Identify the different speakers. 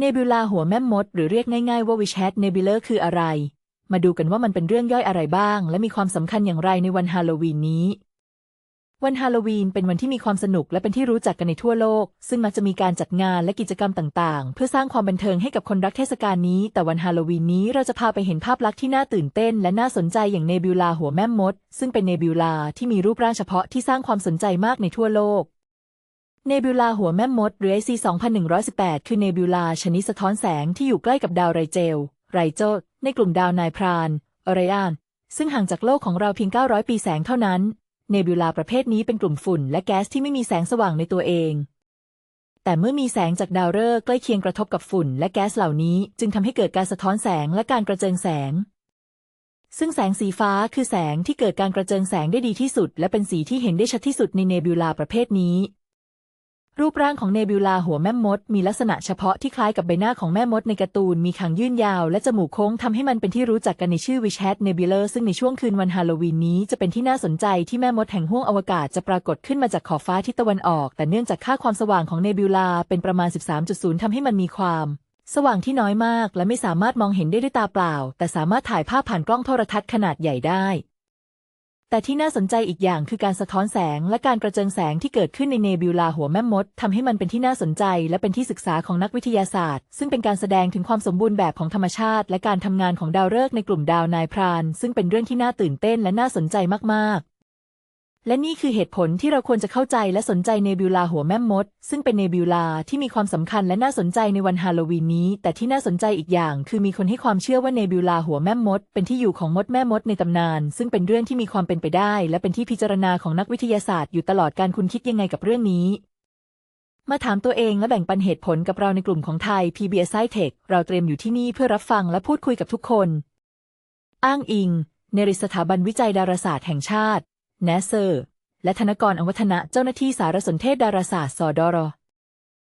Speaker 1: เนบิวลาหัวแม่มด หรือเรียกง่ายๆว่าวิชแฮ t เนบิเลอร์คืออะไร มาดูกันว่ามันเป็นเรื่องย่อยอะไรบ้าง และมีความสำคัญอย่างไรในวันฮาโลวีนนี้ วันฮาโลวีนเป็นวันที่มีความสนุกและเป็นที่รู้จักกันในทั่วโลก ซึ่งมักจะมีการจัดงานและกิจกรรมต่างๆ เพื่อสร้างความบันเทิงให้กับคนรักเทศกาลนี้ แต่วันฮาโลวีนนี้เราจะพาไปเห็นภาพลักษณ์ที่น่าตื่นเต้น และน่าสนใจอย่างเนบิวลาหัวแม่มด ซึ่งเป็นเนบิวลาที่มีรูปร่างเฉพาะที่สร้างความสนใจมากในทั่วโลก เนบิวลาหัวแม่มดหรือ IC 2118 คือเนบิวลาชนิดสะท้อนแสงที่อยู่ใกล้กับดาวไรเจล ไรโจในกลุ่มดาวนายพรานอรยานซึ่งห่างจากโลกของเราเพียง 900 ปีแสงเท่านั้น เนบิวลาประเภทนี้เป็นกลุ่มฝุ่นและแก๊สที่ไม่มีแสงสว่างในตัวเอง แต่เมื่อมีแสงจากดาวฤกษ์ใกล้เคียงกระทบกับฝุ่นและแก๊สเหล่านี้ จึงทำให้เกิดการสะท้อนแสงและการกระเจิงแสง ซึ่งแสงสีฟ้าคือแสงที่เกิดการกระเจิงแสงได้ดีที่สุด และเป็นสีที่เห็นได้ชัดที่สุดในเนบิวลาประเภทนี้ รูปร่างของเนบิวลาหัวแม่มด มีลักษณะเฉพาะที่คล้ายกับใบหน้าของแม่มดในการ์ตูน มีคางยื่นยาวและจมูกโค้งทำให้มันเป็นที่รู้จักกันในชื่อ Witch Hat Nebula ซึ่งในช่วงคืนวันฮาโลวีนนี้จะเป็นที่น่าสนใจที่แม่มดแห่งห้วงอวกาศจะปรากฏขึ้นมาจากขอบฟ้าทิศตะวันออก แต่เนื่องจากค่าความสว่างของเนบิวลาเป็นประมาณ 13.0ทำให้มันมีความ สว่างที่น้อยมาก และไม่สามารถมองเห็นได้ด้วยตาเปล่า แต่สามารถถ่ายภาพผ่านกล้องโทรทัศน์ขนาดใหญ่ได้ แต่ที่น่าสนใจอีกอย่างคือการสะท้อนแสงและการกระเจิงแสงที่เกิดขึ้นในเนบิวลาหัวแม่มดทำให้มันเป็นที่น่าสนใจและเป็นที่ศึกษาของนักวิทยาศาสตร์ ซึ่งเป็นการแสดงถึงความสมบูรณ์แบบของธรรมชาติ และการทำงานของดาวฤกษ์ในกลุ่มดาวนายพราน ซึ่งเป็นเรื่องที่น่าตื่นเต้นและน่าสนใจมากๆ และนี่คือเหตุผลที่เราควรจะเข้าใจและสนใจเนบิวลาหัวแม่มด ซึ่งเป็นเนบิวลาที่มีความสำคัญและน่าสนใจในวันฮาโลวีนนี้ แต่ที่น่าสนใจอีกอย่าง คือมีคนให้ความเชื่อว่าเนบิวลาหัวแม่มด เป็นที่อยู่ของมดแม่มดในตำนาน ซึ่งเป็นเรื่องที่มีความเป็นไปได้ และเป็นที่พิจารณาของนักวิทยาศาสตร์อยู่ตลอดการคุณคิดยังไงกับเรื่องนี้มาถามตัวเองและแบ่งปันเหตุผลกับเราในกลุ่มของไทย PBS Tech เราเตรียมอยู่ที่นี่เพื่อรับฟังและพูดคุยกับทุกคน อ้างอิง ในริสถาบันวิจัยดาราศาสตร์แห่งชาติ เนเซอร์ และธนกรอวัฒนะเจ้าหน้าที่สารสนเทศดาราศาสตร์สดร